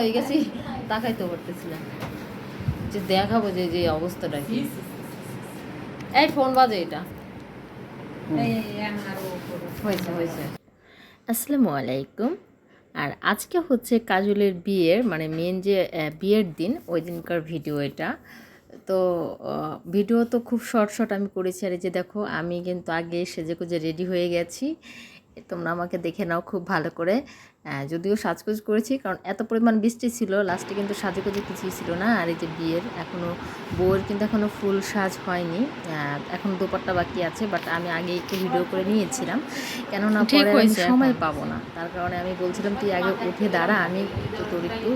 হয়ে গেছি তাকাইতে পারতেছি না। যে দেখাবো যে যে অবস্থাটা কি। এই ফোন বাজে এটা। হয়েছে হয়েছে। আসসালামু আলাইকুম। আর আজকে হচ্ছে কাজলের বিয়ের মানে মেন যে বিয়ের দিন ওই দিনকার ভিডিও এটা। তো ভিডিও তো খুব শর্ট শর্ট আমি করেছি। আর এই যে দেখো আমি কিন্তু আগে সেজে গুজে রেডি হয়ে গেছি। তোমরা আমাকে দেখে নাও খুব ভালো করে। যদিও সাজগোজ করেছি কারণ এত পরিমাণ বৃষ্টি ছিল লাস্টে কিন্তু সাজেগুজে কিছুই ছিল না। আর এই যে বিয়ের এখনও বউয়ের কিন্তু এখনও ফুল সাজ হয়নি। এখন দুপাট্টা বাকি আছে বাট আমি আগে একটু ভিডিও করে নিয়েছিলাম। কেননা পরে সময় পাবো না। তার কারণে আমি বলছিলাম তুই আগে উঠে দাঁড়া আমি তোর একটু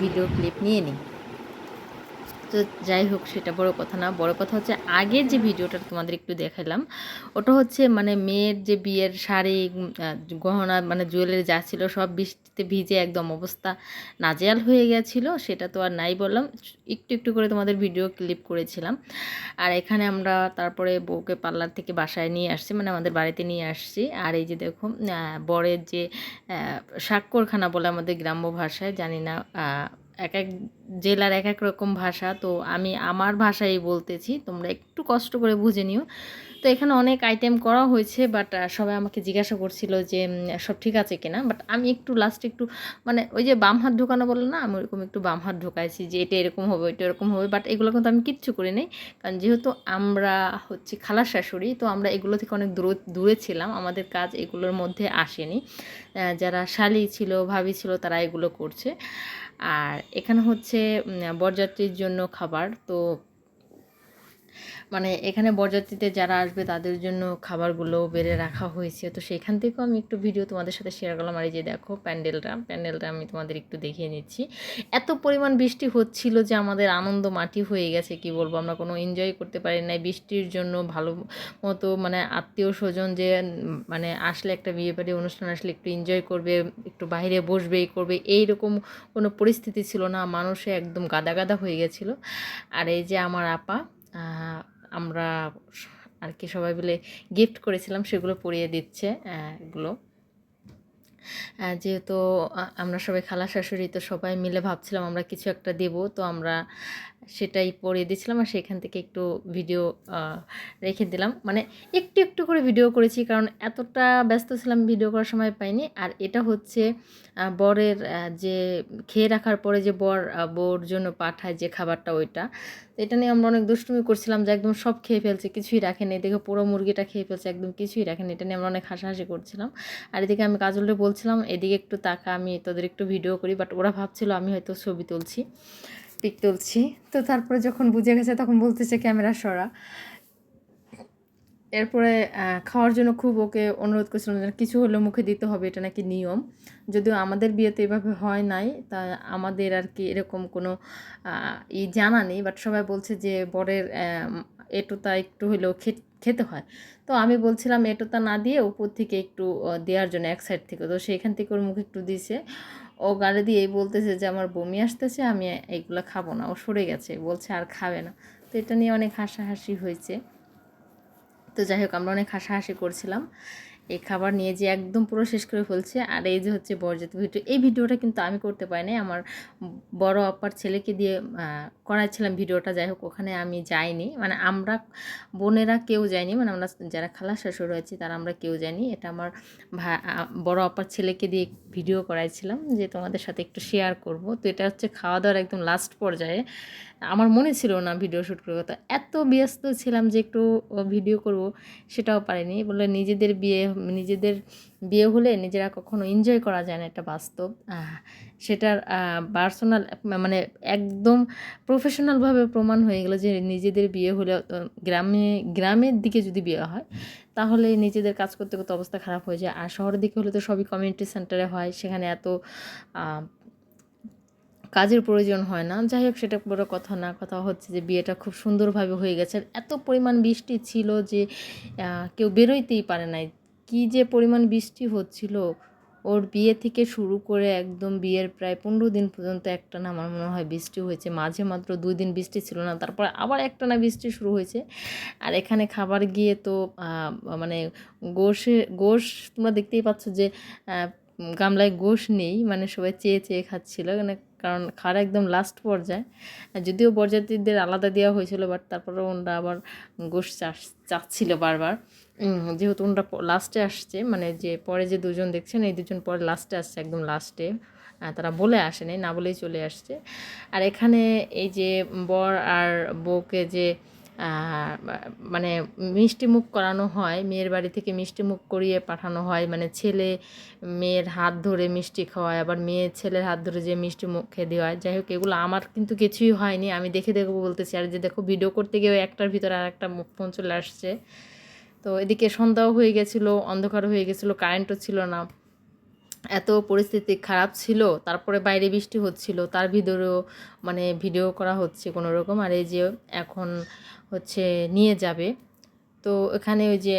ভিডিও ক্লিপ নিয়ে নিই। তো যাই হোক সেটা বড় কথা না। বড় কথা হচ্ছে আগের যে ভিডিওটা তোমাদের একটু দেখালাম ওটা হচ্ছে মানে মেয়ের যে বিয়ের শাড়ি গহনা মানে জুয়েলারি যা ছিল সব বৃষ্টিতে ভিজে একদম অবস্থা নাজেয়াল হয়ে গেছিল সেটা তো আর নাই বললাম। একটু একটু করে তোমাদের ভিডিও ক্লিপ করেছিলাম। আর এখানে আমরা তারপরে বউকে পার্লার থেকে বাসায় নিয়ে আসছি মানে আমাদের বাড়িতে নিয়ে আসছি। আর এই যে দেখো বরের যে আহ, স্বাক্ষরখানা বলে আমাদের গ্রাম্য ভাষায় জানি না এক এক জেলার এক এক রকম ভাষা। তো আমি আমার ভাষাই বলতেছি, তোমরা একটু কষ্ট করে বুঝে নিও। তো এখানে অনেক আইটেম করা হয়েছে বাট সবাই আমাকে জিজ্ঞাসা করছিল যে সব ঠিক আছে কিনা? বাট আমি একটু লাস্টে একটু মানে ওই যে বাম হাত ঢোকানো বলে না, আমি ওরকম একটু বাম হাত ঢোকাইছি যে এটা এরকম হবে এটা এরকম হবে বাট এগুলো কিন্তু আমি কিচ্ছু করি নাই। কারণ যেহেতু আমরা হচ্ছে খালার শাশুড়ি, তো আমরা এগুলো থেকে অনেক দূরে দূরে ছিলাম, আমাদের কাজ এগুলোর মধ্যে আসেনি। যারা শালি ছিল, ভাবি ছিল, তারা এগুলো করছে। আর এখানে হচ্ছে বরযাত্রীর জন্য খাবার, তো মানে এখানে বরযাত্রীতে যারা আসবে তাদের জন্য খাবারগুলো বেড়ে রাখা হয়েছে। তো সেখান থেকেও আমি একটু ভিডিও তোমাদের সাথে শেয়ার করলাম। আর এই যে দেখো প্যান্ডেলটা প্যান্ডেলটা আমি তোমাদের একটু দেখিয়ে নিচ্ছি। এত পরিমাণ বৃষ্টি হচ্ছিল যে আমাদের আনন্দ মাটি হয়ে গেছে, কি বলব? আমরা কোনো এনজয় করতে পারি নাই। বৃষ্টির জন্য ভালো মতো মানে আত্মীয় স্বজন যে মানে আসলে একটা বিয়ে বাড়ি অনুষ্ঠান আসলে একটু এনজয় করবে, একটু বাইরে বসবে এই করবে, এইরকম কোনো পরিস্থিতি ছিল না। মানুষে একদম গাদা গাদা হয়ে গেছিল। আর এই যে আমার আপা আমরা আর কি সবাই মিলে গিফট করেছিলাম, সেগুলো পরিয়ে দিচ্ছে এগুলো। যেহেতু আমরা সবাই খালা শাশুড়ি তো সবাই মিলে ভাবছিলাম আমরা কিছু একটা দেব, তো আমরা সেটাই পরিয়ে দিয়েছিলাম আর সেখান থেকে একটু ভিডিও রেখে দিলাম। মানে একটু একটু করে ভিডিও করেছি কারণ এতটা ব্যস্ত ছিলাম ভিডিও করার সময় পাইনি। আর এটা হচ্ছে বরের যে খেয়ে রাখার পরে যে বর বউর জন্য পাঠায় যে খাবারটা ওইটা, এটা নিয়ে আমরা অনেক দুষ্টুমি করছিলাম যে একদম সব খেয়ে ফেলছে, কিছুই রাখেনি। দেখে পুরো মুরগিটা খেয়ে ফেলছে, একদম কিছুই রাখেনি। এটা নিয়ে আমরা অনেক হাসাহাসি করছিলাম। আর এদিকে আমি কাজলরে বলছিলাম, এদিকে একটু তাকা, আমি তোদের একটু ভিডিও করি। বাট ওরা ভাবছিল আমি হয়তো ছবি তুলছি। পিক তুলছি। তো তারপরে যখন বুঝে গেছে তখন বলতেছে ক্যামেরা সরা। এরপরে খাওয়ার জন্য খুব ওকে অনুরোধ করছিলাম যে কিছু হলেও মুখে দিতে হবে, এটা নাকি নিয়ম। যদিও আমাদের বিয়েতে এভাবে হয় নাই, তা আমাদের আর কি এরকম কোনো ই জানা নেই বাট সবাই বলছে যে বরের এটোতা একটু হলেও খেতে হয়। তো আমি বলছিলাম এটোতা না দিয়ে উপর থেকে একটু দেওয়ার জন্য এক সাইড থেকে। তো সেইখান থেকে ওর মুখে একটু দিয়েছে ও গালে দিয়ে বলতেছে যে, আমার বমি আসতেছে, আমি এইগুলো খাব না। ও সরে গেছে, বলছে, আর খাবে না। তো এটা নিয়ে অনেক হাসাহাসি হয়েছে। তো যাই হোক, আমরা অনেক হাসাহাসি করছিলাম। এই খাবার নিয়ে যে একদম পুরো শেষ করে ফেলছে। আর এই যে হচ্ছে বরজাত ভিডিও, এই ভিডিওটা কিন্তু আমি করতে পারি পারিনি। আমার বড় আপার ছেলেকে দিয়ে করাচ্ছিলাম ভিডিওটা, যাই হোক, ওখানে আমি যাইনি। মানে আমরা বোনেরা কেউ যায়নি মানে আমরা যারা খালা শাশুড় হয়েছি তারা আমরা কেউ যাইনি। এটা আমার বড় আপার ছেলেকে দিয়ে ভিডিও করাইছিলাম যে তোমাদের সাথে একটু শেয়ার করব। তো এটা হচ্ছে খাওয়া দাওয়ার একদম লাস্ট পর্যায়ে। আমার মনে ছিল না ভিডিও শ্যুট করার কথা এত ব্যস্ত ছিলাম যে একটু ভিডিও করব, সেটাও পারিনি। বলে নিজেদের বিয়ে নিজেদের বিয়ে হলে নিজেরা কখনো এনজয় করা যায় না একটা বাস্তব। সেটার পার্সোনাল মানে একদম প্রফেশনালভাবে প্রমাণ হয়ে গেলো যে নিজেদের বিয়ে হলে গ্রামে, গ্রামের দিকে যদি বিয়ে হয়, তাহলে নিজেদের কাজ করতে করতে অবস্থা খারাপ হয়ে যায়। আর শহরের দিকে হলে তো সবই কমিউনিটি সেন্টারে হয়, সেখানে এত কাজের প্রয়োজন হয় না। যাই হোক, সেটা বড় কথা না, কথা হচ্ছে যে বিয়েটা খুব সুন্দরভাবে হয়ে গেছে। এত পরিমাণ বৃষ্টি ছিল যে কেউ বেরোইতেই পারে নাই। কী যে পরিমাণ বৃষ্টি হচ্ছিল। ওর বিয়ে থেকে শুরু করে একদম বিয়ের প্রায় পনেরো দিন পর্যন্ত একটা না আমার মনে হয় বৃষ্টি হয়েছে। মাঝে মাত্র দুই দিন বৃষ্টি ছিল না, তারপর আবার একটা না বৃষ্টি শুরু হয়েছে। আর এখানে খাবার গিয়ে তো মানে গোশে, গোশ তোমরা দেখতেই পাচ্ছ যে গামলায় গোশ নেই মানে সবাই চেয়ে চেয়ে খাচ্ছিল। মানে কারণ খাওয়ার একদম লাস্ট পর্যায়ে। যদিও বরযাত্রীদের আলাদা দেওয়া হয়েছিল বাট তারপরে ওনরা আবার গোশ চাচ্ছিল বারবার। যেহেতু ওনরা লাস্টে আসছে মানে যে পরে যে দুজন দেখছেন, এই দুজন পরে লাস্টে আসছে একদম লাস্টে তারা বলে আসেনি, না বলেই চলে আসছে। আর এখানে এই যে বর আর বউকে যে মানে মিষ্টি মুখ করানো হয়, মেয়ের বাড়ি থেকে মিষ্টি মুখ করিয়ে পাঠানো হয় মানে ছেলে মেয়ের হাত ধরে মিষ্টি খাওয়ায়, আবার মেয়ে ছেলের হাত ধরে যে মিষ্টি মুখে দেওয়া হয়। যাই হোক, এগুলো আমার কিন্তু কিছুই হয়নি। আমি দেখে দেখব বলতেছি, আর যে দেখো ভিডিও করতে গিয়ে একটার ভিতরে আর একটা ফোন চলে আসছে। তো এদিকে সন্ধ্যাও হয়ে গেছিল, অন্ধকার হয়ে গেছিল কারেন্টও ছিল না। এত পরিস্থিতি খারাপ ছিল, তারপরে বাইরে বৃষ্টি হচ্ছিল, তার ভিতরেও মানে ভিডিও করা হচ্ছে কোনো রকম, আর এই যে এখন হচ্ছে নিয়ে যাবে। তো এখানে ওই যে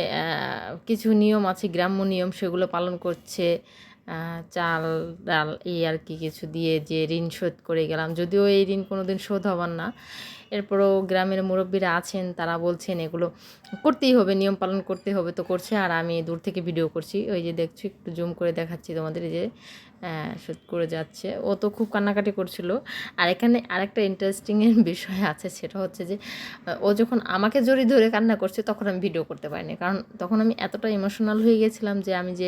কিছু নিয়ম আছে, গ্রাম্য নিয়ম, সেগুলো পালন করছে চাল, ডাল এই আর কি কিছু দিয়ে যে ঋণ শোধ করে গেলাম। যদিও এই ঋণ কোনো দিন শোধ হবার না। এরপরও গ্রামের মুরব্বীরা আছেন, তারা বলছেন এগুলো করতেই হবে, নিয়ম পালন করতে হবে তো করছে। আর আমি দূর থেকে ভিডিও করছি। ওই যে দেখছি, একটু জুম করে দেখাচ্ছি তোমাদের এই যে আহ, শোধ করে যাচ্ছে। ও তো খুব কান্নাকাটি করছিল। আর এখানে আরেকটা ইন্টারেস্টিংয়ের বিষয় আছে সেটা হচ্ছে যে ও যখন আমাকে জড়ি ধরে কান্না করছে তখন আমি ভিডিও করতে পারিনি। কারণ তখন আমি এতটা ইমোশনাল হয়ে গেছিলাম যে আমি যে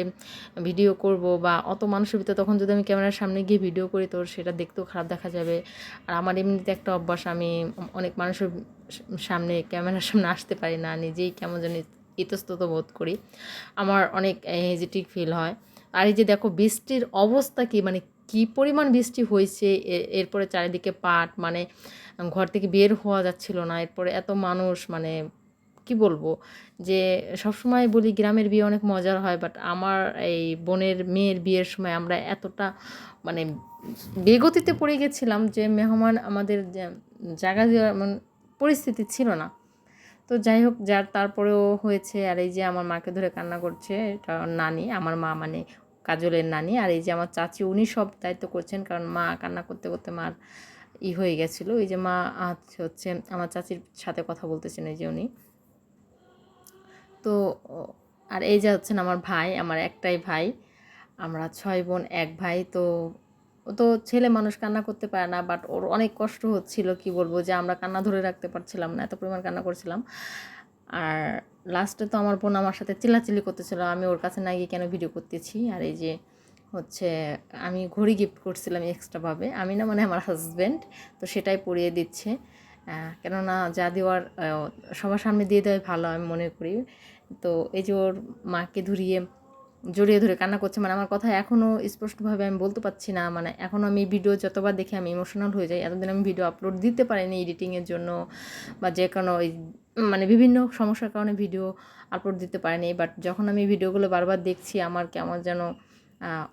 ভিডিও করব বা অত মানুষের ভিতরে তখন যদি আমি ক্যামেরার সামনে গিয়ে ভিডিও করি তো সেটা দেখতেও খারাপ দেখা যাবে। আর আমার এমনিতে একটা অভ্যাস আমি অনেক মানুষের সামনে ক্যামেরার সামনে আসতে পারি না। নিজেই কেমন জানি ইতস্তত বোধ করি। আমার অনেক হেজিটিক ফিল হয়। আর এই যে দেখো বৃষ্টির অবস্থা কি মানে কি পরিমাণ বৃষ্টি হয়েছে এরপরে চারিদিকে পাট মানে ঘর থেকে বের হওয়া যাচ্ছিল না, এরপরে এত মানুষ মানে কি বলব, যে সবসময় বলি গ্রামের বিয়ে অনেক মজার হয় বাট আমার এই বোনের মেয়ের বিয়ের সময় আমরা এতটা মানে বেগতিতে পড়ে গেছিলাম যে মেহমান আমাদের জায়গা দেওয়ার পরিস্থিতি ছিল না। তো যাই হোক, যার তারপরেও হয়েছে, আর এই যে আমার মাকে ধরে কান্না করছে, এটা নানি, আমার মা মানে কাজলের নানি। আর এই যে আমার চাচি, উনি সব দায়িত্ব করছেন, কারণ মা কান্না করতে করতে মার ই হয়ে গেছিল। এই যে মা হচ্ছে আমার চাচির সাথে কথা বলতেছেন এই যে উনি। তো আর এই যে হচ্ছেন আমার ভাই, আমার একটাই ভাই, আমরা ছয় বোন, এক ভাই। তো ও তো ছেলে মানুষ, কান্না করতে পারে না বাট ওর অনেক কষ্ট হচ্ছিল, কি বলব, যে আমরা কান্না ধরে রাখতে পারছিলাম না, এত পরিমাণ কান্না করছিলাম। আর লাস্টে তো আমার বোন আমার সাথে চিল্লাচিল্লি করতেছিল, আমি ওর কাছে না গিয়ে কেন ভিডিও করতেছি? আর এই যে হচ্ছে, আমি ঘড়ি গিফট করছিলাম এক্সট্রাভাবে আমি না মানে আমার হাজব্যান্ড তো সেটাই পরিয়ে দিচ্ছে। কেননা যা দেওয়ার সবার সামনে দিয়ে দেওয়াই ভালো আমি মনে করি। তো এই যে ওর মাকে ধরিয়ে জড়িয়ে ধরে কান্না করছে। মানে আমার কথা এখনও স্পষ্টভাবে আমি বলতে পারছি না। মানে এখনও আমি ভিডিও যতবার দেখি আমি ইমোশনাল হয়ে যাই। এতদিন আমি ভিডিও আপলোড দিতে পারিনি এডিটিংয়ের জন্য বা যে কোনো ওই মানে বিভিন্ন সমস্যার কারণে ভিডিও আপলোড দিতে পারিনি। বাট যখন আমি ভিডিওগুলো বারবার দেখছি, আমার কেমন যেন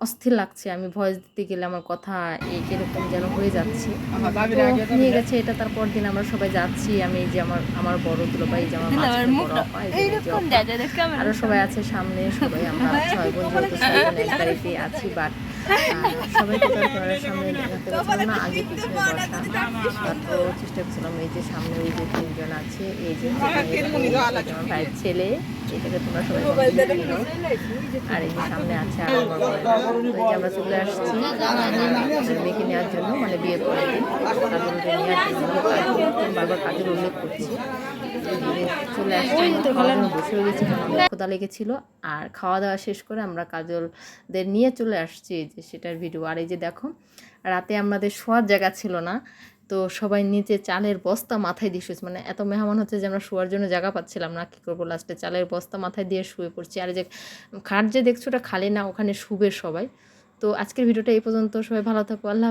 অস্থির লাগছে আমি ভয়েস দিতে গেলে আমার কথা এই এরকম যেন হয়ে যাচ্ছে। নিয়ে গেছে এটা তারপর দিন আমরা সবাই যাচ্ছি আমি এই যে আমার আমার বড় দুলো ভাই যে আমার। আরও সবাই আছে সামনে সবাই আমরা ছয় বোন যেহেতু ছয় বোন এক বাড়িতে আছি বাট না আগে তারপর চেষ্টা করছিলাম, এই যে সামনে যে তিনজন আছে, এই যে ছেলে, এটাকে আর এই যে সামনে আছে আর আমার চলে আসছি নেওয়ার জন্য মানে বিয়ে করে বারবার কাজের উল্লেখ করছি। চলে আসছি বসে ক্ষুদা লেগেছিল। আর খাওয়া দাওয়া শেষ করে আমরা কাজলদের নিয়ে চলে আসছি যে সেটার ভিডিও আর এই যে দেখো, রাতে আমাদের শোয়ার জায়গা ছিল না, তো সবাই নিচে চালের বস্তা মাথায় দিয়ে শুয়েছে মানে এত মেহমান হচ্ছে যে আমরা শোয়ার জন্য জায়গা পাচ্ছিলাম না, কী করব লাস্টে চালের বস্তা মাথায় দিয়ে শুয়ে পড়ছি। আর যে খাট যে দেখছ ওটা খালি না, ওখানে শুবে সবাই। তো আজকের ভিডিওটা এই পর্যন্ত, সবাই ভালো থাকো, আল্লাহ।